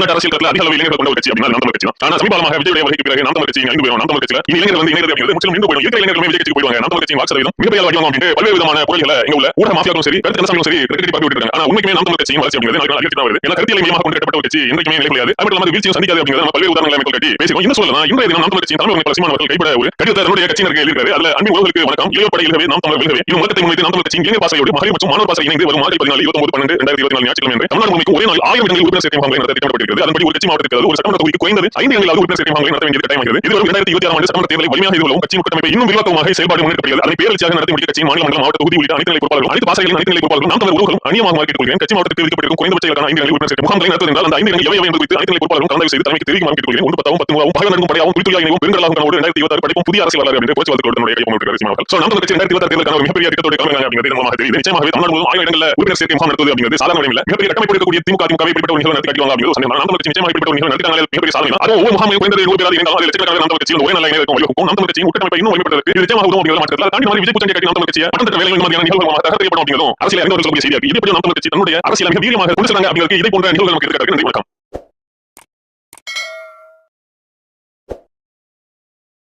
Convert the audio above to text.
தமிழ்நாட்டு அரசியல் களத்தில் அதிக அளவு இளைஞர்கள் கொண்ட ஒரு கட்சி அப்படின்னா நாம் தமிழர் கட்சி தான். ஆனா சமீபமாக விஜயுடைய வருகைக்கு பிறகு நாம் தமிழ் கட்சி ஐந்து போயிடும். நாம் தமிழ் கட்சியில இனி இளைஞர்கள் வந்து இணையது அப்படிங்கிறது முற்றிலும் நின்று போயிடும். இருக்கிற இளைஞர்களுமே விஜய் கட்சிக்கு போயிடுவாங்க. நாம் தமிழர் கட்சியின் வாக்கு சதவீதம் மிகப்பெரிய வடிவம் அடிவாங்க அப்படின்னு பல்வேறு விதமான பொருள்களை இங்க உள்ள ஊடக மாஃபியாவும் சரி கருத்து கணசாமியும் சரி கட்டி பார்த்து விட்டுருக்காங்க ஆனா உண்மைக்குமே நாம் தமிழ் கட்சியின் வளர்ச்சி அப்படிங்கிறது நாளைக்கு நாள் அதிகரித்து வருது. ஏன்னா கருத்தியலை மையமாக கொண்டு கட்டப்பட்ட ஒரு கட்சி என்றைக்குமே நிலை முடியாது அது மட்டும் இல்லாமல் வீழ்ச்சியும் சந்திக்காது அப்படிங்கிறது நம்ம பல்வேறு உதாரணங்களை மக்கள் கட்டி பேசுவோம் இன்னும் சொல்லலாம் இன்றைய தினம் நாம் தமிழ் கட்சியின் தலைவர் பல சீமானவர்கள் கைப்பட ஒரு கடிதத்தை தன்னுடைய கட்சியினருக்கு எழுதியிருக்காரு அதுல அன்பு உறவுகளுக்கு வணக்கம். இளைய படை படையிலவே நாம் தமிழர் வெல்கவே இன்னும் முகத்தை முன்வைத்து நாம் தமிழர் கட்சியின் இளைய பாசையோடு மகளிர் மற்றும் மாணவர் பாசை இணைந்து வரும் மாதிரி பதினாலு இருபத்தி ஒன்பது பன்னெண்டு ரெண்டாயிரத்தி இருபத்தி நாலு ஞாயிற்றுக்கிழமை தமிழ்நாடு முழுமைக்கு ஒரே நாள் ஆயிரம் இடங்களில் உறுப்பினர் சேர்க்கை முகாம்களை நடத்த திட்டமிடப்பட்டிருக்கிறது அதன்படி ஒரு கட்சி ஒரு சட்டமன்ற தொகுதிக்கு குறைந்தது ஐந்து உறுப்பினர் சேர்க்கை நடத்த கட்டாயமாகிறது இது இரண்டாயிரத்தி இருபத்தி ஆறாம் ஆண்டு சட்டமன்ற தேர்தலை வலிமையாக கட்சியின் கூட்டமைப்பை இன்னும் விரிவாக்கமாக செயல்பாடு முன்னெடுக்கப்படுகிறது அதை நடத்தி முடிக்க கட்சியின் மாநில மண்டல மாவட்ட தொகுதி உள்ளிட்ட அனைத்து நிலை பொறுப்பாளர்கள் அனைத்து பாசைகளின் அனைத்து நிலை பொறுப்பாளர்கள் நாம் தமிழர் அணியமாக கேட்டுக்கொள்கிறேன் கட்சி மாவட்டத்தில் விதிக்கப்பட்டிருக்கும் குறைந்தபட்ச ஐந்து உறுப்பினர் சேர்க்கை முகாம்களை நடத்துவது என்றால் அந்த ஐந்து எவை என்பது குறித்து அனைத்து நிலை பொறுப்பாளர்களும் கலந்தாய்வு செய்து தலைமைக்கு கேட்டுக்கொள்கிறேன் ஒன்று பத்தாவும் பத்து மூவாவும் பகல் படையாவும் குறித்துள்ள இணைவும் கனவோடு இரண்டாயிரத்தி இருபத்தாறு புதிய அரசியல் வரலாறு என்று சோ நம்ம கட்சி இரண்டாயிரத்தி இருபத்தாறு தேர்தலுக்கான மிகப்பெரிய திட்டத்தோட கிளம்புறாங்க அப்படிங்கிறது தெரியுது. நிச்சயமாகவே தமிழ்நாடு முழுவதும் ஆயிரம் இடங்களில் உறுப்பினர் சேர்க்கை முகாம் நடத்துவது அப்படிங்கிறது சாதாரண இல்லை மிகப்பெரிய கட்டமைப்பு இருக்கக்கூடிய திமுக திமுக இப்படிப்பட்ட ஒரு நிகழ்வு நடத்தி அப்படிங்கிறது சந்தேகம் நிச்சயமாக இப்படிப்பட்ட ஒரு நிகழ்வு நடத்தினாலே மிகப்பெரிய சாதனை ஒவ்வொரு குறைந்தது நூறு பேராக இருந்தாலும் கட்சியில் ஒரே நல்ல வழிவகுக்கும் கட்சியின் உட்கட்டமைப்பை இன்னும் இது நிச்சயமாக உதவும் அப்படிங்கிற மாற்றத்தில் தாண்டி மாதிரி விஜய் கட்சியை வேலை மாதிரியான நிகழ்வுகளாக அப்படிங்கிறதும் அரசியல் அறிந்தவர்கள் சொல்லக்கூடிய செய்தியாக இது எப்படி கட்சி தன்னுடைய அரசியல் மிக வீரியமாக கொண்டு செல்றாங்க அப்படிங்கிறது இதை போன்ற நிகழ்வுகள் நமக்கு இருக்கிறது நன்றி வணக்கம்.